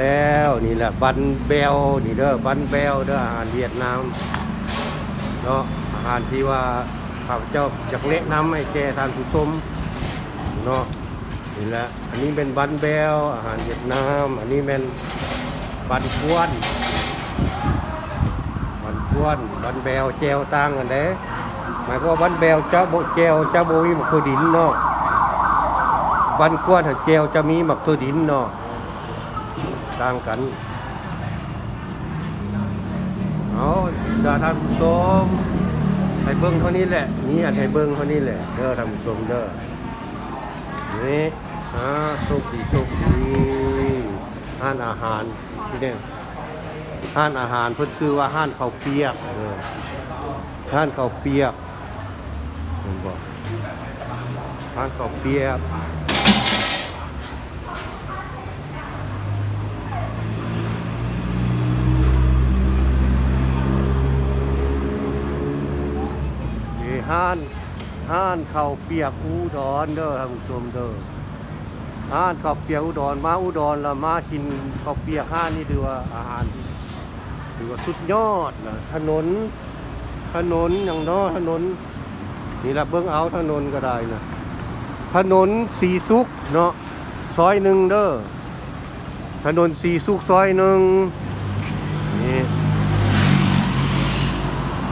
แล้วนี่แหละบันเบลนี่เด้อบันเบลเด้ออาหารเวียดนามเนาะอาหารที่ว่าข้าพเจ้าอยากแนะนำให้แก่ทานผู้ชมเนาะนี่แหละอันนี้เป็นบันเบลอาหารเวียดนาม อันนี้เป็นบันกวนบันกวนบันเบลแจวต่างกันเด้หมายความว่าบันเบลเจ้าโบแจวเจ้าโบมีมักถั่วดินเนาะบันกวนถ้าแจวจะมีมักถั่วดินเนาะ ต่างกันเอาดาท่านผู้ชมให้เบิ้งเท่านี้แหละ นี่อันให้เบิ้งเท่านี้แหละเด้อท่านผู้ชมเด้อนี่อ่าโชคดีโชคดีห้านอาหารที่เนี่ยห้านอาหารเพิ่นคือว่าห้านข้าวเปียกเออห้านข้าวเปียกเห็นบ่ห้านข้าวเปียก ห้านห้านข้าวเปียกอุดรเด้อท่านผู้ชมเด้อห้านข้าวเปียกอุดรมาอุดรแล้วมากินข้าวเปียกห้านนี่ถือว่าอาหารที่ถือว่าสุดยอดนะถนน ถนนอย่างน้อถนน นี่ละเบิ้องเอาถนนก็ได้นะถนนสีสุกเนาะซอยหนึ่งเด้อถนนสีสุกซอยหนึ่งนี่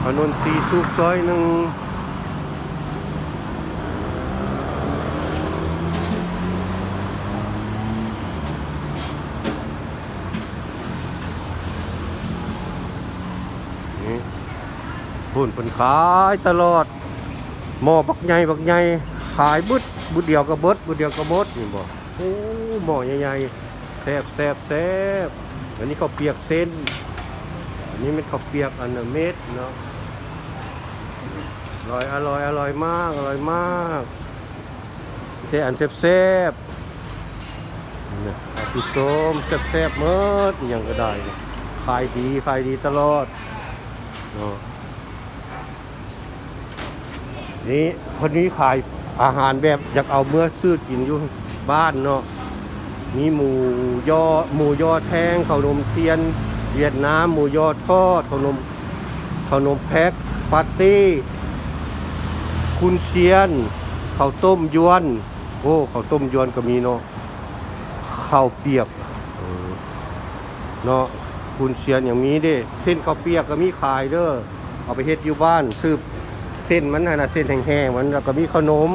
ถนนสีสุกซอยหนึ่ง พุ่นเป็นขายตลอดหม้อบักใหญ่บักใหญ่ขายบึดบึดเดียวก็เบิดบึดเดียวก็หมดนี่บ่โอ้หม้อใหญ่ๆแซ่บแซ่บแซ่บอันนี้ก็เปียกเส้นอันนี้เป็นข้าเปียกอันละเม็ดเนาะอร่อยอร่อยอร่อยมากอร่อยมากเซ่อันแซ่บแซ่บนี่อาทิโตมแซ่บแซ่บเมิดอหยังก็ได้ขายดีขายดีตลอดเนาะ นี่คนนี้ขายอาหารแบบอยากเอาเมื่อซื้อกินอยู่บ้านเนาะมีหมูยอหมูยอแทงขนมเทียน เวียดนามหมูยอทอดขนมขนมแพ็คปาร์ตี้ คุณเชียนข้าวต้มยวน โอ้ข้าวต้มยวนก็มีเนาะข้าวเปียกเนาะคุณเชียนอย่างนี้เด้เส้นข้าวเปียกก็มีขายเด้อเอาไปเฮ็ดอยู่บ้านซื้อ เส้นมันนะเส้นแห้งๆมันแล้วก็มีขนม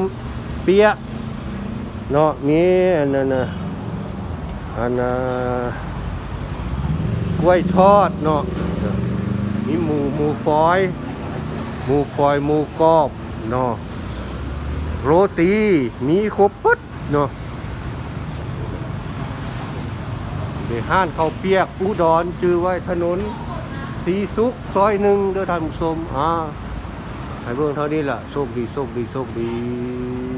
เปี๊ยกเนาะมีอันนั้นนะอันน่ะกล้วยทอดเนาะมีหมูหมูฟอยหมูฟอยหมูกรอบเนาะโรตีมีครบปึ๊ดเนาะเดี๋ยวห้านข้าวเปียกอุดรจือไว้ถนนสีสุกซอยหนึ่งเด้อท่านผู้ชมอ่า ให้เบิ่งเท่านี้ล่ะโชคดีโชคดีโชคดี